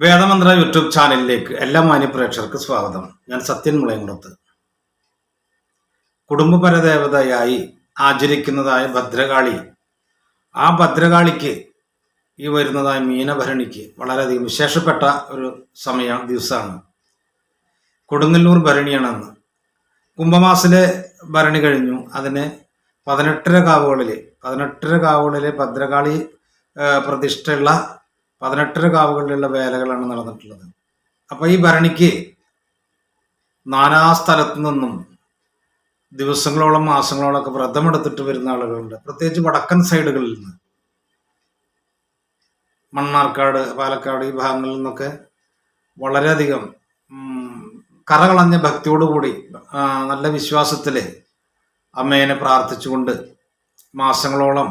വേദമന്ത്ര YouTube ചാനലിലേക്ക് എല്ലാ മാന്യപ്രേക്ഷകർക്ക് സ്വാഗതം. ഞാൻ സത്യൻ മുളയംകുളത്ത്. കുടുംബപരദേവതയായി ആചരിക്കുന്നതായ ഭദ്രകാളി. ആ ഭദ്രകാളിക്ക് ഈ വരുന്നതായ മീനഭരണിക്ക് വളരെയധികം വിശേഷപ്പെട്ട ഒരു സമയ ദിവസമാണ്. കൊടുങ്ങല്ലൂർ ഭരണിയാണെന്ന്. കുംഭമാസിലെ ഭരണി കഴിഞ്ഞു. അതിന് പതിനെട്ടര കാവുകളിൽ പതിനെട്ടര കാവുകളിലെ ഭദ്രകാളി പ്രതിഷ്ഠയുള്ള പതിനെട്ടര കാവുകളിലുള്ള വേലകളാണ് നടന്നിട്ടുള്ളത്. അപ്പൊ ഈ ഭരണിക്ക് നാനാ സ്ഥലത്തു നിന്നും ദിവസങ്ങളോളം മാസങ്ങളോളം ഒക്കെ വ്രതമെടുത്തിട്ട് വരുന്ന ആളുകളുണ്ട്. പ്രത്യേകിച്ച് വടക്കൻ സൈഡുകളിൽ നിന്ന്. മണ്ണാർക്കാട് പാലക്കാട് ഈ ഭാഗങ്ങളിൽ നിന്നൊക്കെ വളരെയധികം കറകളഞ്ഞ ഭക്തിയോടുകൂടി നല്ല വിശ്വാസത്തിൽ അമ്മേനെ പ്രാർത്ഥിച്ചുകൊണ്ട് മാസങ്ങളോളം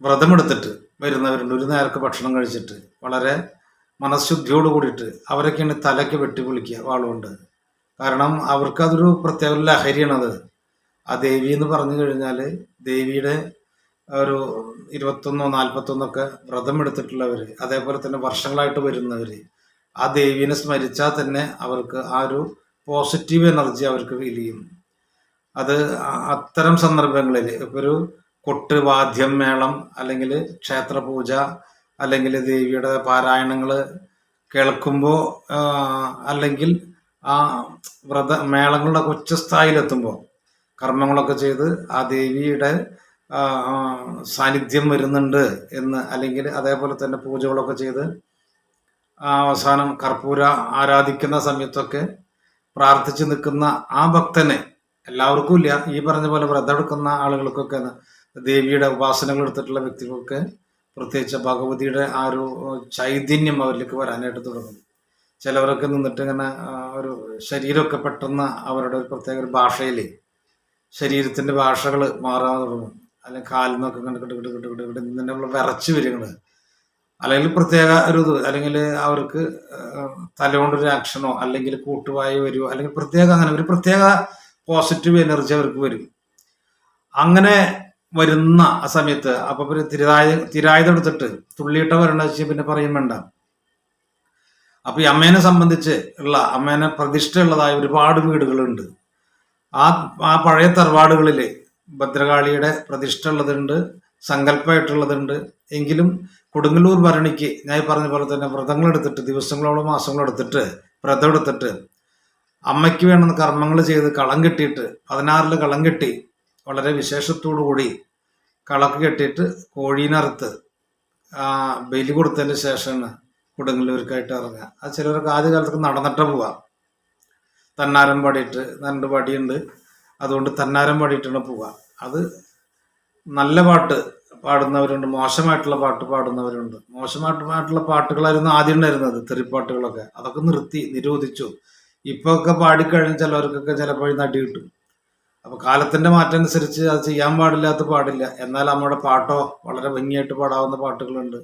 വ്രതമെടുത്തിട്ട് വരുന്നവരുണ്ട്. ഒരു നേരക്ക് ഭക്ഷണം കഴിച്ചിട്ട് വളരെ മനഃശുദ്ധിയോട് കൂടിയിട്ട് അവരൊക്കെയാണ് തലയ്ക്ക് വെട്ടി വെട്ടിപ്പൊളിക്കുക വാളുകൊണ്ട് കാരണം അവർക്ക് അതൊരു പ്രത്യേക ലഹരിയാണ് ലഹരിയാണത് ആ ദേവി എന്ന് പറഞ്ഞു കഴിഞ്ഞാൽ ദേവിയുടെ ഒരു ഇരുപത്തൊന്നോ നാൽപ്പത്തൊന്നൊക്കെ വ്രതം എടുത്തിട്ടുള്ളവർ അതേപോലെ തന്നെ വർഷങ്ങളായിട്ട് വരുന്നവർ ആ ദേവീനെ സ്മരിച്ചാൽ തന്നെ അവർക്ക് ആ ഒരു പോസിറ്റീവ് എനർജി അവർക്ക് ഫീൽ ചെയ്യും. അത് അത്തരം സന്ദർഭങ്ങളിൽ ഇപ്പൊ ഒരു കൊട്ട് വാദ്യം മേളം അല്ലെങ്കിൽ ക്ഷേത്രപൂജ അല്ലെങ്കിൽ ദേവിയുടെ പാരായണങ്ങൾ കേൾക്കുമ്പോൾ അല്ലെങ്കിൽ ആ വ്രത മേളങ്ങളുടെ ഉച്ചസ്ഥായിലെത്തുമ്പോൾ കർമ്മങ്ങളൊക്കെ ചെയ്ത് ആ ദേവിയുടെ സാന്നിധ്യം വരുന്നുണ്ട് എന്ന് അല്ലെങ്കിൽ അതേപോലെ തന്നെ പൂജകളൊക്കെ ചെയ്ത് അവസാനം കർപ്പൂര ആരാധിക്കുന്ന സമയത്തൊക്കെ പ്രാർത്ഥിച്ചു നിൽക്കുന്ന ആ ഭക്തനെ എല്ലാവർക്കും ഇല്ല. ഈ പറഞ്ഞ പോലെ വ്രതം എടുക്കുന്ന ആളുകൾക്കൊക്കെ ദേവിയുടെ ഉപാസനകൾ എടുത്തിട്ടുള്ള വ്യക്തികൾക്ക് പ്രത്യേകിച്ച് ഭഗവതിയുടെ ആ ഒരു ചൈതന്യം അവരിലേക്ക് വരാനായിട്ട് തുടങ്ങും. ചിലവരൊക്കെ നിന്നിട്ട് ഇങ്ങനെ ഒരു ശരീരമൊക്കെ പെട്ടെന്ന് അവരുടെ ഒരു പ്രത്യേക ഒരു ഭാഷയിൽ ശരീരത്തിന്റെ ഭാഷകൾ മാറാൻ തുടങ്ങും. അല്ലെങ്കിൽ കാലിൽ നിന്നൊക്കെ ഇങ്ങനെ കിട്ട് കിട്ട് കിട്ട് കിട്ട് കിട്ട് ഇങ്ങനെ വിറച്ച് വരികൾ അല്ലെങ്കിൽ പ്രത്യേക ഒരു ഇത് അല്ലെങ്കിൽ അവർക്ക് തലകൊണ്ടൊരു ആക്ഷനോ അല്ലെങ്കിൽ കൂട്ടുവായി വരുമോ അല്ലെങ്കിൽ പ്രത്യേക അങ്ങനെ ഒരു പ്രത്യേക പോസിറ്റീവ് എനർജി അവർക്ക് വരും. അങ്ങനെ വരുന്ന ആ സമയത്ത് അപ്പൊ തിരായ തിരായുധം എടുത്തിട്ട് തുള്ളിയിട്ട വരേണ്ട വെച്ച് പിന്നെ പറയും വേണ്ട. അപ്പൊ ഈ അമ്മേനെ സംബന്ധിച്ച് ഉള്ള അമ്മേനെ പ്രതിഷ്ഠയുള്ളതായ ഒരുപാട് വീടുകളുണ്ട്. ആ ആ പഴയ തറവാടുകളിൽ ഭദ്രകാളിയുടെ പ്രതിഷ്ഠ ഉള്ളതുണ്ട് സങ്കല്പമായിട്ടുള്ളതുണ്ട്. എങ്കിലും കൊടുങ്ങല്ലൂർ ഭരണിക്ക് ഞാൻ പറഞ്ഞ പോലെ തന്നെ വ്രതങ്ങൾ എടുത്തിട്ട് ദിവസങ്ങളോളം മാസങ്ങളോ എടുത്തിട്ട് വ്രതം എടുത്തിട്ട് അമ്മയ്ക്ക് വേണ്ടുന്ന കർമ്മങ്ങൾ ചെയ്ത് കളം കെട്ടിയിട്ട് പതിനാറിൽ കളം കെട്ടി വളരെ കൂടി കളക്ക് കെട്ടിയിട്ട് കോഴീനറുത്ത് ബലി കൊടുത്തതിന് ശേഷമാണ് കൊടുങ്ങല്ലൂർക്കായിട്ട് ഇറങ്ങുക. അത് ചിലവർക്ക് ആദ്യ കാലത്തൊക്കെ നടന്നിട്ട് പോവാം തന്നാരം പാടിയിട്ട് രണ്ട് പാടിയുണ്ട്. അതുകൊണ്ട് തന്നാരം പാടിയിട്ടാണ് പോവുക. അത് നല്ല പാട്ട് പാടുന്നവരുണ്ട്. മോശമായിട്ടുള്ള പാട്ട് പാടുന്നവരുണ്ട്. മോശമായിട്ടുള്ള പാട്ടുകളായിരുന്നു ആദ്യം ഉണ്ടായിരുന്നത്. തെറിപ്പാട്ടുകളൊക്കെ. അതൊക്കെ നിർത്തി നിരോധിച്ചു. ഇപ്പൊ ഒക്കെ പാടിക്കഴിഞ്ഞാൽ ചിലവർക്കൊക്കെ ചിലപ്പോൾ നടി കിട്ടും. അപ്പൊ കാലത്തിന്റെ മാറ്റം അനുസരിച്ച് അത് ചെയ്യാൻ പാടില്ലാത്ത പാടില്ല. എന്നാൽ നമ്മുടെ പാട്ടോ വളരെ ഭംഗിയായിട്ട് പാടാവുന്ന പാട്ടുകളുണ്ട്.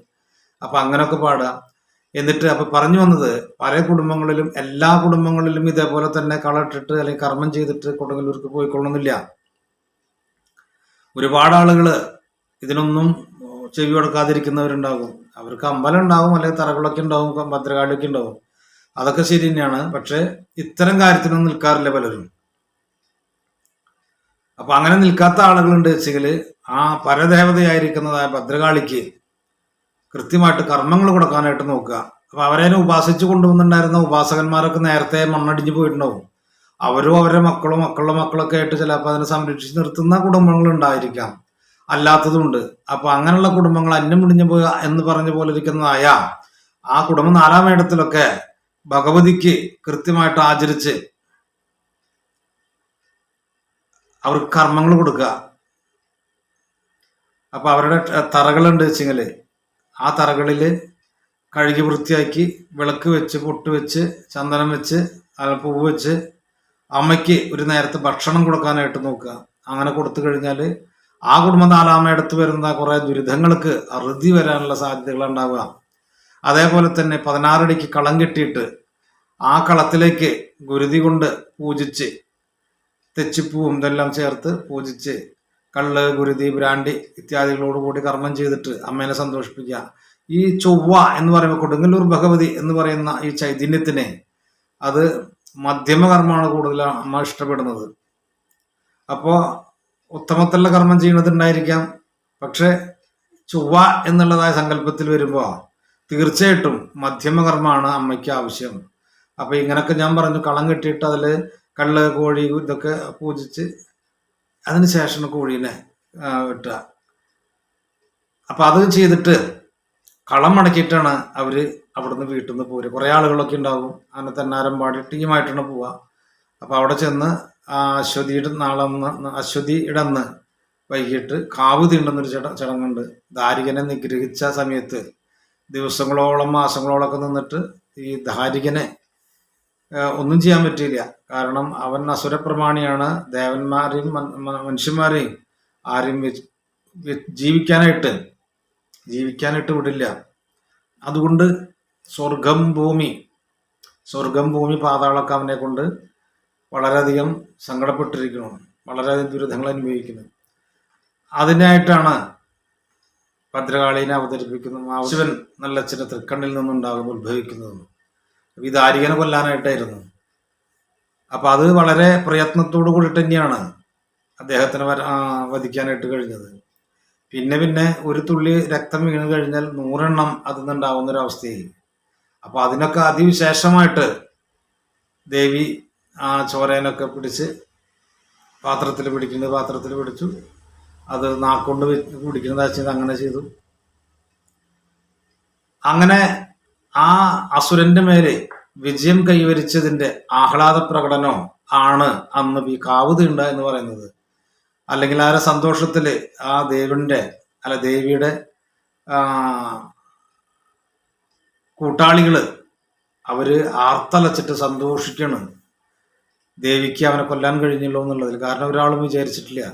അപ്പൊ അങ്ങനെയൊക്കെ പാടാം. എന്നിട്ട് അപ്പൊ പറഞ്ഞു വന്നത് പല കുടുംബങ്ങളിലും എല്ലാ കുടുംബങ്ങളിലും ഇതേപോലെ തന്നെ കളട്ടിട്ട് അല്ലെങ്കിൽ കർമ്മം ചെയ്തിട്ട് കൊടുങ്ങല്ലൂർക്ക് പോയിക്കൊള്ളണമെന്നില്ല ഒരുപാട് ആളുകൾ ഇതിനൊന്നും ചെവി കൊടുക്കാതിരിക്കുന്നവരുണ്ടാകും. അവർക്ക് അമ്പലം ഉണ്ടാകും അല്ലെങ്കിൽ തറകളൊക്കെ ഉണ്ടാവും ഭദ്രകാളിയൊക്കെ ഉണ്ടാവും അതൊക്കെ ശരി തന്നെയാണ്. പക്ഷെ ഇത്തരം കാര്യത്തിനൊന്നും നിൽക്കാറില്ല പലരും. അപ്പൊ അങ്ങനെ നിൽക്കാത്ത ആളുകളുണ്ട് വെച്ചെങ്കിൽ ആ പരദേവതയായിരിക്കുന്നതായ ഭദ്രകാളിക്ക് കൃത്യമായിട്ട് കർമ്മങ്ങൾ കൊടുക്കാനായിട്ട് നോക്കുക. അപ്പൊ അവരെ ഉപാസിച്ചു കൊണ്ടുവന്നിട്ടുണ്ടായിരുന്ന ഉപാസകന്മാരൊക്കെ നേരത്തെ മണ്ണടിഞ്ഞു പോയിട്ടുണ്ടാവും. അവരും അവരുടെ മക്കളും മക്കളുടെ മക്കളൊക്കെ ആയിട്ട് ചിലപ്പോൾ അതിനെ സംരക്ഷിച്ച് നിർത്തുന്ന കുടുംബങ്ങൾ ഉണ്ടായിരിക്കാം. അല്ലാത്തതുണ്ട് അപ്പൊ അങ്ങനെയുള്ള കുടുംബങ്ങൾ അന്യം മുടിഞ്ഞു പോയ എന്ന് പറഞ്ഞ പോലെ ഇരിക്കുന്നതായ ആ കുടുംബം നാലാം ഇടത്തിലൊക്കെ ഭഗവതിക്ക് കൃത്യമായിട്ട് ആചരിച്ച് അവർക്ക് കർമ്മങ്ങൾ കൊടുക്കുക അപ്പൊ അവരുടെ തറകളുണ്ട് വെച്ചെങ്കിൽ ആ തറകളിൽ കഴുകി വൃത്തിയാക്കി വിളക്ക് വെച്ച് പൊട്ട് വെച്ച് ചന്ദനം വെച്ച് പൂവ് വെച്ച് അമ്മയ്ക്ക് ഒരു നേരത്തെ ഭക്ഷണം കൊടുക്കാനായിട്ട് നോക്കുക. അങ്ങനെ കൊടുത്തു കഴിഞ്ഞാൽ ആ കുടുംബം നാലാമയടുത്ത് വരുന്ന കുറെ ദുരിതങ്ങൾക്ക് അറുതി വരാനുള്ള സാധ്യതകൾ ഉണ്ടാവുക. അതേപോലെ തന്നെ പതിനാറടിക്ക് കളം കെട്ടിയിട്ട് ആ കളത്തിലേക്ക് ഗുരുതി കൊണ്ട് പൂജിച്ച് തെച്ചിപ്പൂവും ഇതെല്ലാം ചേർത്ത് പൂജിച്ച് കള്ള് ഗുരുതി ബ്രാണ്ടി ഇത്യാദികളോട് കൂടി കർമ്മം ചെയ്തിട്ട് അമ്മേനെ സന്തോഷിപ്പിക്കുക. ഈ ചൊവ്വ എന്ന് പറയുമ്പോൾ കൊടുങ്ങല്ലൂർ ഭഗവതി എന്ന് പറയുന്ന ഈ ചൈതന്യത്തിനെ അത് മധ്യമകർമ്മമാണ് കൂടുതൽ അമ്മ ഇഷ്ടപ്പെടുന്നത്. അപ്പോൾ ഉത്തമത്തിലുള്ള കർമ്മം ചെയ്യുന്നതുണ്ടായിരിക്കാം പക്ഷെ ചൊവ്വ എന്നുള്ളതായ സങ്കല്പത്തിൽ വരുമ്പോൾ തീർച്ചയായിട്ടും മധ്യമകർമ്മമാണ് അമ്മയ്ക്ക് ആവശ്യം. അപ്പൊ ഇങ്ങനൊക്കെ ഞാൻ പറഞ്ഞു കളം കെട്ടിയിട്ട് അതിൽ കള്ള് കോഴി ഇതൊക്കെ പൂജിച്ച് അതിന് ശേഷം കോഴീനെ വെട്ടുക. അപ്പൊ അത് ചെയ്തിട്ട് കളം മടക്കിയിട്ടാണ് അവർ അവിടുന്ന് വീട്ടിൽ നിന്ന് പോരുക കുറെ ആളുകളൊക്കെ ഉണ്ടാവും. അങ്ങനെ തന്നാരം പാടി ടീമായിട്ടാണ് പോവുക അപ്പൊ അവിടെ ചെന്ന് അശ്വതിയുടെ നാളന്ന് അശ്വതിയുടെ അന്ന് വൈകിട്ട് കാവ് തീണ്ടുന്നൊരു ചട ചടങ്ങുണ്ട്. ദാരികനെ നിഗ്രഹിച്ച സമയത്ത് ദിവസങ്ങളോളം മാസങ്ങളോളം ഒക്കെ നിന്നിട്ട് ഈ ദാരികനെ ഏഹ് ഒന്നും ചെയ്യാൻ പറ്റിയില്ല. കാരണം അവൻ അസുരപ്രമാണിയാണ്. ദേവന്മാരെയും മനുഷ്യന്മാരെയും ആരെയും ജീവിക്കാനായിട്ട് ജീവിക്കാനായിട്ട് വിടില്ല. അതുകൊണ്ട് സ്വർഗം ഭൂമി സ്വർഗം ഭൂമി പാതാളൊക്കെ അവനെ കൊണ്ട് വളരെയധികം സങ്കടപ്പെട്ടിരിക്കുന്നു വളരെയധികം ദുരിതങ്ങൾ അനുഭവിക്കുന്നു. അതിനായിട്ടാണ് ഭദ്രകാളീനെ അവതരിപ്പിക്കുന്നതും ശിവൻ നല്ല ചില തൃക്കണ്ണിൽ നിന്നുണ്ടാകും ഉത്ഭവിക്കുന്നതും ആര്യനെ കൊല്ലാനായിട്ടായിരുന്നു. അപ്പൊ അത് വളരെ പ്രയത്നത്തോടു കൂടിയിട്ട് തന്നെയാണ് അദ്ദേഹത്തിനെ വധിക്കാനായിട്ട് കഴിഞ്ഞത്. പിന്നെ പിന്നെ ഒരു തുള്ളി രക്തം വീണ് കഴിഞ്ഞാൽ നൂറെണ്ണം അതിൽ നിന്നുണ്ടാവുന്ന ഒരു അവസ്ഥയായി അപ്പൊ അതിനൊക്കെ അതിവിശേഷമായിട്ട് ദേവി ആ ചോരേനൊക്കെ പിടിച്ച് പാത്രത്തിൽ പിടിക്കുന്നത് പാത്രത്തിൽ പിടിച്ചു. അത് നാക്കൊണ്ട് പിടിക്കുന്നത് അങ്ങനെ ചെയ്തു. അങ്ങനെ ആ അസുരന്റെ മേലെ വിജയം കൈവരിച്ചതിന്റെ ആഹ്ലാദ പ്രകടനം ആണ് അന്ന് ഈ കാവുത ഉണ്ട എന്ന് പറയുന്നത്. അല്ലെങ്കിൽ ആരെ സന്തോഷത്തിൽ ആ ദേവിന്റെ അല്ല ദേവിയുടെ കൂട്ടാളികൾ അവർ ആർത്തലച്ചിട്ട് സന്തോഷിക്കണം. ദേവിക്ക് അവനെ കൊല്ലാൻ കഴിഞ്ഞല്ലോ എന്നുള്ളതിൽ കാരണം ഒരാളും വിചാരിച്ചിട്ടില്ല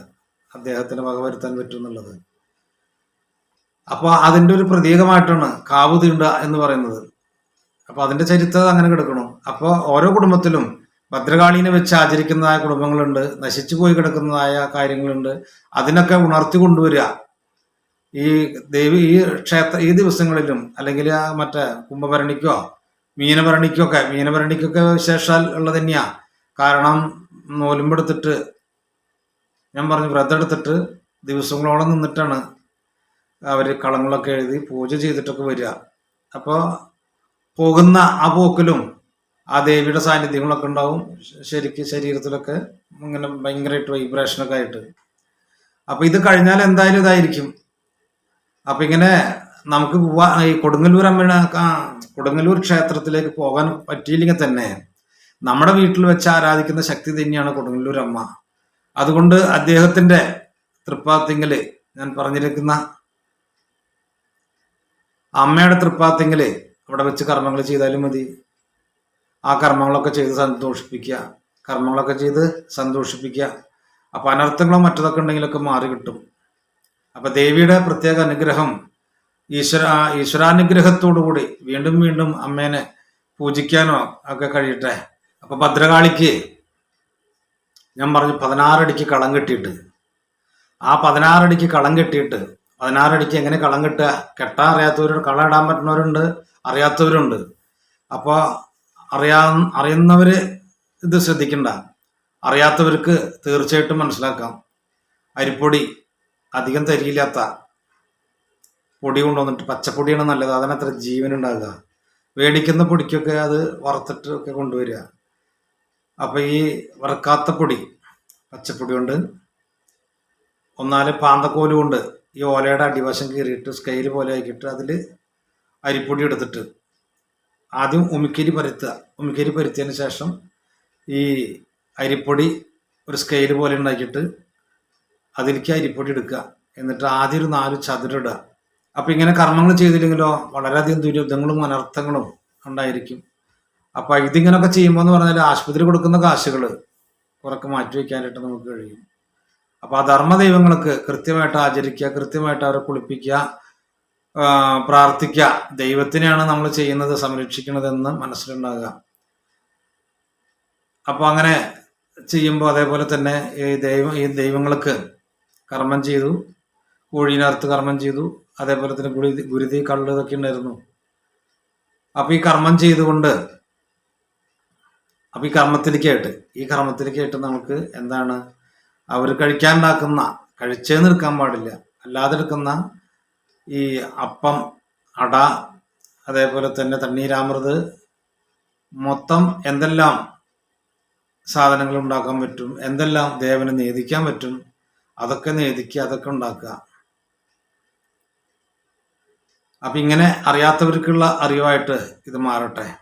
അദ്ദേഹത്തിന് വകവരുത്താൻ പറ്റും എന്നുള്ളത്. അപ്പൊ അതിന്റെ ഒരു പ്രതീകമായിട്ടാണ് കാവ് എന്ന് പറയുന്നത്. അപ്പൊ അതിന്റെ ചരിത്രം അങ്ങനെ കിടക്കണം. അപ്പൊ ഓരോ കുടുംബത്തിലും ഭദ്രകാളീനെ വെച്ച് ആചരിക്കുന്നതായ കുടുംബങ്ങളുണ്ട് നശിച്ചു പോയി കിടക്കുന്നതായ കാര്യങ്ങളുണ്ട്. അതിനൊക്കെ ഉണർത്തി കൊണ്ടുവരിക. ഈ ദേവി ഈ ക്ഷേത്ര ഈ ദിവസങ്ങളിലും അല്ലെങ്കിൽ ആ മറ്റേ കുംഭഭരണിക്കോ മീനഭരണിക്കോ ഒക്കെ മീനഭരണിക്കൊക്കെ വിശേഷാൽ ഉള്ളത് തന്നെയാ. കാരണം നോലുമ്പെടുത്തിട്ട് ഞാൻ പറഞ്ഞു വ്രതം എടുത്തിട്ട് ദിവസങ്ങളോളം നിന്നിട്ടാണ് അവർ കളങ്ങളൊക്കെ എഴുതി പൂജ ചെയ്തിട്ടൊക്കെ വരിക. അപ്പോൾ പോകുന്ന ആ പോക്കിലും ആ ദേവിയുടെ സാന്നിധ്യങ്ങളൊക്കെ ഉണ്ടാവും. ശരിക്ക് ശരീരത്തിലൊക്കെ ഇങ്ങനെ ഭയങ്കരമായിട്ട് വൈബ്രേഷനൊക്കെ ആയിട്ട്. അപ്പൊ ഇത് കഴിഞ്ഞാൽ എന്തായാലും ഇതായിരിക്കും. അപ്പൊ ഇങ്ങനെ നമുക്ക് പോവാ ഈ കൊടുങ്ങല്ലൂർ അമ്മയുടെ കൊടുങ്ങല്ലൂർ ക്ഷേത്രത്തിലേക്ക് പോകാൻ പറ്റിയില്ലെങ്കിൽ തന്നെ നമ്മുടെ വീട്ടിൽ വെച്ച് ആരാധിക്കുന്ന ശക്തി തന്നെയാണ് കൊടുങ്ങല്ലൂർ അമ്മ. അതുകൊണ്ട് അദ്ദേഹത്തിന്റെ തൃപ്പാത്തിങ്കൽ ഞാൻ പറഞ്ഞിരിക്കുന്ന അമ്മയുടെ തൃപ്പാത്തിങ്കൽ അവിടെ വെച്ച് കർമ്മങ്ങൾ ചെയ്താലും മതി. ആ കർമ്മങ്ങളൊക്കെ ചെയ്ത് സന്തോഷിപ്പിക്കുക. കർമ്മങ്ങളൊക്കെ ചെയ്ത് സന്തോഷിപ്പിക്കുക. അപ്പൊ അനർത്ഥങ്ങളോ മറ്റതൊക്കെ ഉണ്ടെങ്കിലൊക്കെ മാറി കിട്ടും. അപ്പൊ ദേവിയുടെ പ്രത്യേക അനുഗ്രഹം ഈശ്വര ഈശ്വരാനുഗ്രഹത്തോടുകൂടി വീണ്ടും വീണ്ടും അമ്മേനെ പൂജിക്കാനോ ഒക്കെ കഴിയട്ടെ. അപ്പൊ ഭദ്രകാളിക്ക് ഞാൻ പറഞ്ഞു പതിനാറടിക്ക് കളം കെട്ടിയിട്ട്. ആ പതിനാറടിക്ക് കളം കെട്ടിയിട്ട് പതിനാറടിക്ക് എങ്ങനെ കളം കെട്ടുക? കെട്ടാൻ അറിയാത്തവരുണ്ട് കളം ഇടാൻ പറ്റുന്നവരുണ്ട്. അറിയാത്തവരുണ്ട്. അപ്പോൾ അറിയാ അറിയുന്നവര് ഇത് ശ്രദ്ധിക്കണ്ട. അറിയാത്തവർക്ക് തീർച്ചയായിട്ടും മനസ്സിലാക്കാം. അരിപ്പൊടി അധികം തരിയില്ലാത്ത പൊടി കൊണ്ടുവന്നിട്ട് പച്ചപ്പൊടിയാണ് നല്ലത്. അതിനത്ര ജീവൻ ഉണ്ടാകുക മേടിക്കുന്ന പൊടിക്കൊക്കെ അത് വറുത്തിട്ട് ഒക്കെ കൊണ്ടുവരിക. അപ്പൊ ഈ വറുക്കാത്ത പൊടി പച്ചപ്പൊടി കൊണ്ട് ഒന്നാൽ പാന്തക്കോൽ കൊണ്ട് ഈ ഓലയുടെ അടിവശം കീറിയിട്ട് സ്കെയിൽ പോലെ ആക്കിയിട്ട് അതിൽ അരിപ്പൊടി എടുത്തിട്ട് ആദ്യം ഉമിക്കരി പരുത്തുക. ഉമിക്കരി പരുത്തിയതിന് ശേഷം ഈ അരിപ്പൊടി ഒരു സ്കെയിൽ പോലെ ഉണ്ടാക്കിയിട്ട് അതിലേക്ക് അരിപ്പൊടി എടുക്കുക. എന്നിട്ട് ആദ്യം ഒരു നാല് ചതുരിടുക അപ്പം ഇങ്ങനെ കർമ്മങ്ങൾ ചെയ്തില്ലെങ്കിലോ വളരെയധികം ദുരിതങ്ങളും അനർത്ഥങ്ങളും ഉണ്ടായിരിക്കും. അപ്പം ഇതിങ്ങനെയൊക്കെ ചെയ്യുമ്പോൾ എന്ന് പറഞ്ഞാൽ ആശുപത്രി കൊടുക്കുന്ന കാശുകൾ കുറക്ക് മാറ്റി വയ്ക്കാനായിട്ട് നമുക്ക് കഴിയും. അപ്പോൾ ആ ധർമ്മ ദൈവങ്ങൾക്ക് കൃത്യമായിട്ട് ആചരിക്കുക കൃത്യമായിട്ട് അവരെ കുളിപ്പിക്കുക പ്രാർത്ഥിക്കുക ദൈവത്തിനെയാണ് നമ്മൾ ചെയ്യുന്നത് സംരക്ഷിക്കുന്നതെന്ന് മനസ്സിലുണ്ടാകുക. അപ്പൊ അങ്ങനെ ചെയ്യുമ്പോൾ അതേപോലെ തന്നെ ഈ ദൈവം ഈ ദൈവങ്ങൾക്ക് കർമ്മം ചെയ്തു കോഴീനറുത്ത് കർമ്മം ചെയ്തു അതേപോലെ തന്നെ ഗുരുതി ഗുരുതി കള്ള് ഇതൊക്കെ ഉണ്ടായിരുന്നു. അപ്പൊ ഈ കർമ്മം ചെയ്തുകൊണ്ട് അപ്പൊ ഈ കർമ്മത്തിലേക്കായിട്ട് ഈ കർമ്മത്തിലേക്കായിട്ട് നമുക്ക് എന്താണ്? അവർ കഴിക്കാനുണ്ടാക്കുന്ന കഴിച്ചേന്ന് എടുക്കാൻ പാടില്ല. അല്ലാതെ എടുക്കുന്ന ഈ അപ്പം അട അതേപോലെ തന്നെ തണ്ണീരാമൃത് മൊത്തം എന്തെല്ലാം സാധനങ്ങൾ ഉണ്ടാക്കാൻ പറ്റും എന്തെല്ലാം ദേവന് നേദിക്കാൻ പറ്റും അതൊക്കെ നേദിക്കുക അതൊക്കെ ഉണ്ടാക്കുക. അപ്പൊ ഇങ്ങനെ അറിയാത്തവർക്കുള്ള അറിവായിട്ട് ഇത് മാറട്ടെ.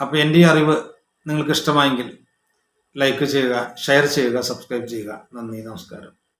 അപ്പൊ എന്റെ ഈ അറിവ് നിങ്ങൾക്ക് ഇഷ്ടമായെങ്കിൽ ലൈക്ക് ചെയ്യുക ഷെയർ ചെയ്യുക സബ്സ്ക്രൈബ് ചെയ്യുക. നന്ദി നമസ്കാരം.